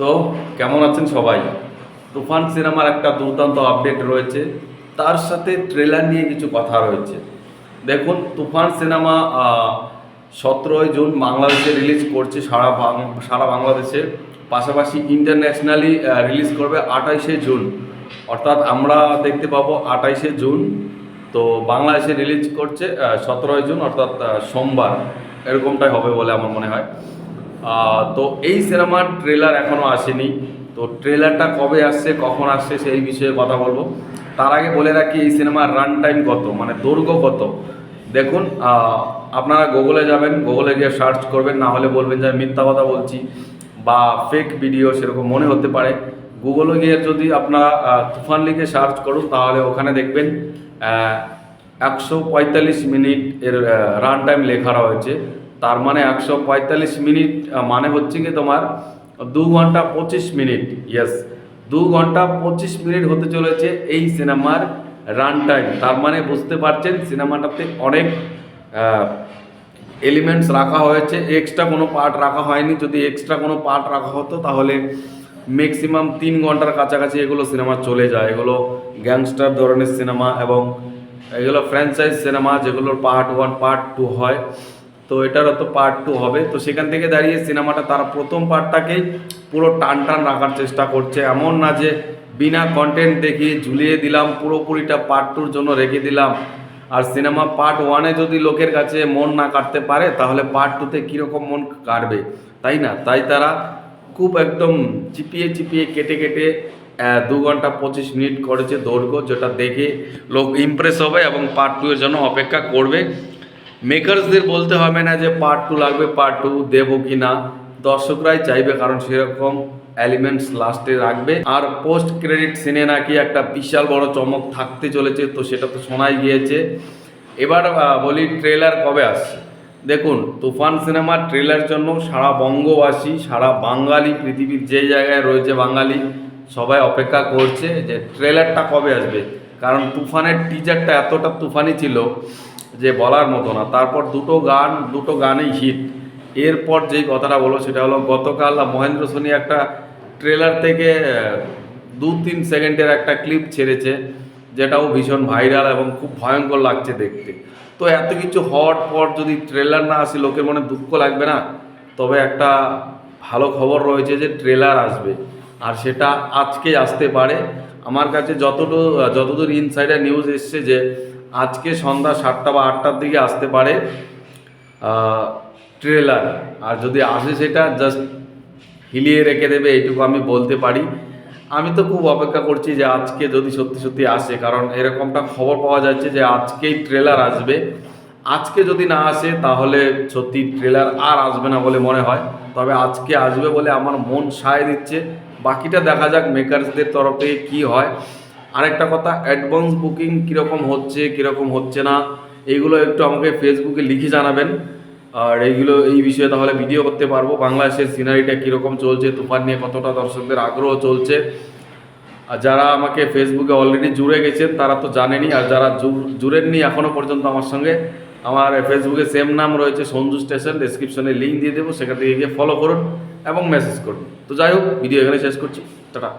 তো কেমন আছেন সবাই? তুফান সিনেমার একটা দুর্দান্ত আপডেট রয়েছে। তার সাথে ট্রেলার নিয়ে কিছু কথা রয়েছে। দেখুন, তুফান সিনেমা সতেরোই জুন বাংলাদেশে রিলিজ করছে সারা সারা বাংলাদেশে। পাশাপাশি ইন্টারন্যাশনালি রিলিজ করবে আঠাইশে জুন। অর্থাৎ আমরা দেখতে পাবো আঠাইশে জুন। তো বাংলাদেশে রিলিজ করছে সতেরোই জুন, অর্থাৎ সোমবার। এরকমটাই হবে বলে আমার মনে হয়। তো এই সিনেমার ট্রেলার এখনও আসেনি। তো ট্রেলারটা কবে আসছে, কখন আসছে, সেই বিষয়ে কথা বলব। তার আগে বলে রাখি, এই সিনেমার রান টাইম কত মানে দৈর্ঘ্য কত? দেখুন আপনারা গুগলে যাবেন গুগলে গিয়ে সার্চ করবেন, না হলে বলবেন যে আমি মিথ্যা কথা বলছি বা ফেক ভিডিও সেরকম মনে হতে পারে। গুগলে গিয়ে যদি আপনারা তুফান লিখে সার্চ করুন, তাহলে ওখানে দেখবেন একশো পঁয়তাল্লিশ মিনিট এর রান টাইম লেখা রয়েছে। তার মানে একশো পঁয়তাল্লিশ মিনিট মানে হচ্ছে কি তোমার দু ঘণ্টা পঁচিশ মিনিট ইয়েস দু ঘণ্টা পঁচিশ মিনিট হতে চলেছে এই সিনেমার রান টাইম তার মানে বুঝতে পারছেন, সিনেমাটাতে অনেক এলিমেন্টস রাখা হয়েছে। এক্সট্রা কোনো পার্ট রাখা হয়নি। যদি এক্সট্রা কোনো পার্ট রাখা হতো, তাহলে ম্যাক্সিমাম তিন ঘণ্টার কাছাকাছি এগুলো সিনেমা চলে যায়। এগুলো গ্যাংস্টার ধরনের সিনেমা এবং এগুলো ফ্র্যাঞ্চাইজ সিনেমা, যেগুলোর পার্ট ওয়ান পার্ট টু হয়। তো এটারও তো পার্ট টু হবে। তো সেখান থেকে দাঁড়িয়ে সিনেমাটা তারা প্রথম পার্টটাকেই পুরো টান টান রাখার চেষ্টা করছে। এমন না যে বিনা কন্টেন্ট দেখিয়ে ঝুলিয়ে দিলাম, পুরোপুরিটা পার্ট টুর জন্য রেখে দিলাম। আর সিনেমা পার্ট ওয়ানে যদি লোকের কাছে মন না কাটতে পারে, তাহলে পার্ট টুতে কীরকম মন কাটবে? তাই না? তাই তারা খুব একদম চিপিয়ে চিপিয়ে কেটে কেটে দু ঘণ্টা পঁচিশ মিনিট করেছে দৈর্ঘ্য, যেটা দেখে লোক ইমপ্রেস হবে এবং পার্ট টু এর জন্য অপেক্ষা করবে। মেকার্সদের বলতে হবে না যে পার্ট টু লাগবে পার্ট টু দেবো কি না দর্শকরাই চাইবে, কারণ সেরকম এলিমেন্টস লাস্টে রাখবে। আর পোস্ট ক্রেডিট সিনে নাকি একটা বিশাল বড় চমক থাকতে চলেছে, তো সেটা তো শোনাই গিয়েছে। এবার বলি ট্রেলার কবে আসছে? দেখুন, তুফান সিনেমার ট্রেলার জন্য সারা বঙ্গবাসী, সারা বাঙালি, পৃথিবীর যে জায়গায় রয়েছে বাঙালি, সবাই অপেক্ষা করছে যে ট্রেলারটা কবে আসবে। কারণ তুফানের টিজারটা এতটা তুফানি ছিল যে বলার মতো না। তারপর দুটো গান, দুটো গানেই হিট এরপর যেই কথাটা বলো সেটা হলো, গতকাল মহেন্দ্র সোনি একটা ট্রেলার থেকে দু তিন সেকেন্ডের একটা ক্লিপ ছেড়েছে, যেটাও ভীষণ ভাইরাল এবং খুব ভয়ঙ্কর লাগছে দেখতে। তো এত কিছু হওয়ার পর যদি ট্রেলার না আসে, লোকের মনে দুঃখ লাগবে না? তবে একটা ভালো খবর রয়েছে যে ট্রেলার আসবে। আর সেটা আজকে আসতে পারে। আমার কাছে যতদূর যতদূর ইনসাইডার নিউজ এসছে যে আজকে সন্ধ্যা সাতটা বা আটটার দিকে আসতে পারে ট্রেলার আর যদি আসে সেটা জাস্ট হিলিয়ে রেখে দেবে, এইটুকু আমি বলতে পারি। আমি তো খুব অপেক্ষা করছি যে আজকে যদি সত্যি সত্যি আসে, কারণ এরকমটা খবর পাওয়া যাচ্ছে যে আজকেই ট্রেলার আসবে। আজকে যদি না আসে, তাহলে সত্যি ট্রেলার আর আসবে না বলে মনে হয়। তবে আজকে আসবে বলে আমার মন সায় দিচ্ছে। বাকিটা দেখা যাক মেকার্সদের তরফ থেকে কী হয়। আরেকটা কথা অ্যাডভান্স বুকিং কীরকম হচ্ছে কীরকম হচ্ছে না, এইগুলো একটু আমাকে ফেসবুকে লিখে জানাবেন। আর এইগুলো, এই বিষয়ে তাহলে ভিডিও করতে পারব। বাংলাদেশের সিনারিটা কীরকম চলছে, তুফান নিয়ে কতটা দর্শকদের আগ্রহ চলছে। আর যারা আমাকে ফেসবুকে অলরেডি জুড়ে গেছেন, তারা তো জানেনি। আর যারা জুড়েননি এখনও পর্যন্ত আমার সঙ্গে, আমার ফেসবুকে সেম নাম রয়েছে, সঞ্জু স্টেশন ডেসক্রিপশনে লিঙ্ক দিয়ে দেবো। সেখান থেকে গিয়ে ফলো করুন এবং মেসেজ করুন। তো যাই হোক ভিডিও এখানে শেষ করছি। টাটা।